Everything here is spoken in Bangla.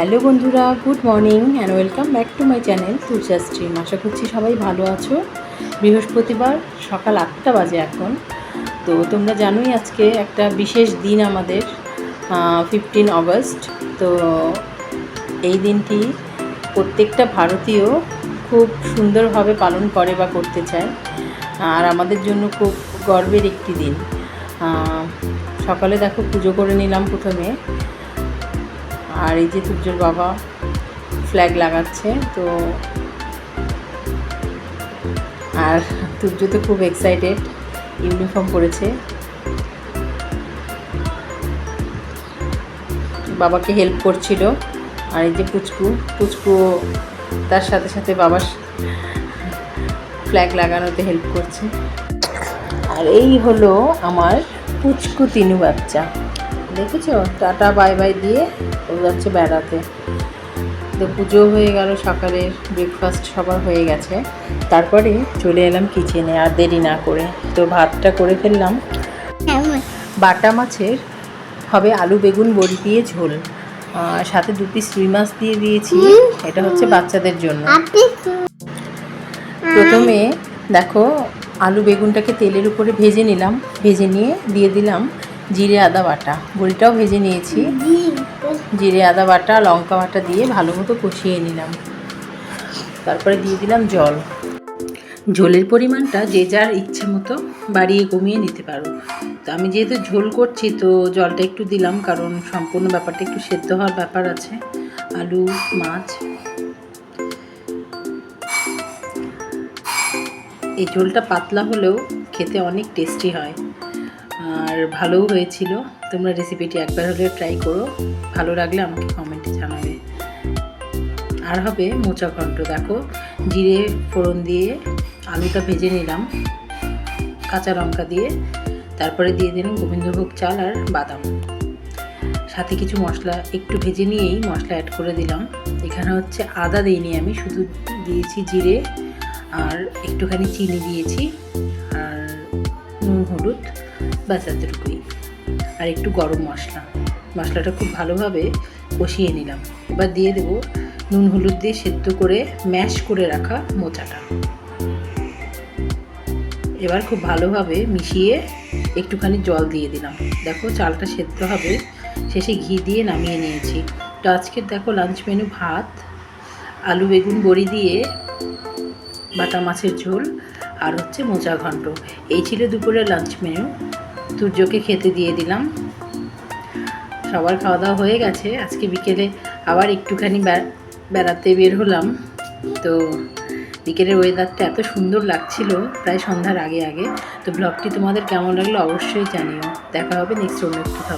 হ্যালো বন্ধুরা, good morning and welcome back to my channel Tulsa stream আশা করছি সবাই ভালো আছো। বৃহস্পতিবার, সকাল আটটা বাজে এখন। তো তোমরা জানোই আজকে একটা বিশেষ দিন আমাদের ফিফটিন অগস্ট তো এই দিনটি প্রত্যেকটা ভারতীয় খুব সুন্দরভাবে পালন করে বা করতে চায়। আর আমাদের জন্য খুব গর্বের একটি দিন। সকালে দেখো পুজো করে নিলাম প্রথমে। আর এই যে তুর্যর বাবা ফ্ল্যাগ লাগাচ্ছে, তো আর তুর্য তো খুব এক্সাইটেড ইউনিফর্ম পরেছে। বাবাকে হেল্প করছিল, আর এই যে পুচকু পুচকু তার সাথে সাথে বাবার ফ্ল্যাগ লাগানোতে হেল্প করছে। আর এই হলো আমার পুচকু তিনু বাচ্চা। দেখেছ? টাটা বাই বাই দিয়ে ও যাচ্ছে বেড়াতে। তো পুজো হয়ে গেল সকালের ব্রেকফাস্ট সবার হয়ে গেছে। তারপরে চলে এলাম কিচেনে আর দেরি না করে। তো ভাতটা করে ফেললাম। বাটা মাছের হবে আলু বেগুন বড়ি দিয়ে ঝোল। সাথে দু পিস রুই মাছ দিয়ে দিয়েছি। এটা হচ্ছে বাচ্চাদের জন্য। প্রথমে দেখো আলু বেগুনটাকে তেলের উপরে ভেজে নিলাম। ভেজে নিয়ে দিয়ে দিলাম। জিরে আদা বাটা। বড়িটাও ভেজে নিয়েছি। জিরে আদা বাটা, লঙ্কা বাটা দিয়ে ভালো মতো কষিয়ে নিলাম। তারপরে দিয়ে দিলাম জল। ঝোলের পরিমাণটা যে যার ইচ্ছে মতো বাড়িয়ে কমিয়ে নিতে পারো। তো আমি যেহেতু ঝোল করছি, তো জলটা একটু দিলাম, কারণ সম্পূর্ণ ব্যাপারটা একটু সেদ্ধ হওয়ার ব্যাপার আছে। আলু, মাছ। এই ঝোলটা পাতলা হলেও খেতে অনেক টেস্টি হয়। আর ভালোও হয়েছিল। তোমরা রেসিপিটি একবার হলেও ট্রাই করো। ভালো লাগলে আমাকে কমেন্টে জানাবে। আর হবে মোচা ঘন্ট। দেখো, জিরে ফোড়ন দিয়ে আলুটা ভেজে নিলাম, কাঁচা লঙ্কা দিয়ে। তারপরে দিয়ে দিলাম গোবিন্দভোগ চাল আর বাদাম। সাথে কিছু মশলা একটু ভেজে নিয়েই মশলা অ্যাড করে দিলাম। এখানে হচ্ছে আদা দিইনি আমি, শুধু দিয়েছি জিরে আর একটুখানি চিনি দিয়েছি। হলুদ ব্যাস এতটুকুই। আর একটু গরম মশলা। মশলাটা খুব ভালোভাবে কষিয়ে নিলাম। এবার দিয়ে দেবো নুন হলুদ দিয়ে সেদ্ধ করে ম্যাশ করে রাখা মোচাটা। এবার খুব ভালোভাবে মিশিয়ে একটুখানি জল দিয়ে দিলাম। দেখো চালটা সেদ্ধ হবে। শেষে ঘি দিয়ে নামিয়ে নিয়েছি। তো আজকের দেখো লাঞ্চ মেনু ভাত, আলু, বেগুন, বড়ি দিয়ে বাটা মাছের ঝোল। আর হচ্ছে মোচা ঘণ্ট। এই ছিল দুপুরের লাঞ্চ মেনু সূর্যকে খেতে দিয়ে দিলাম। সবার খাওয়া দাওয়া হয়ে গেছে। আজকে বিকেলে আবার একটুখানি বেড়াতে বের হলাম। তো বিকেলের ওয়েদারটা এত সুন্দর লাগছিল, প্রায় সন্ধ্যার আগে আগে। তো ব্লগটি তোমাদের কেমন লাগল অবশ্যই জানিও। দেখা হবে নেক্সট অন্য কোথাও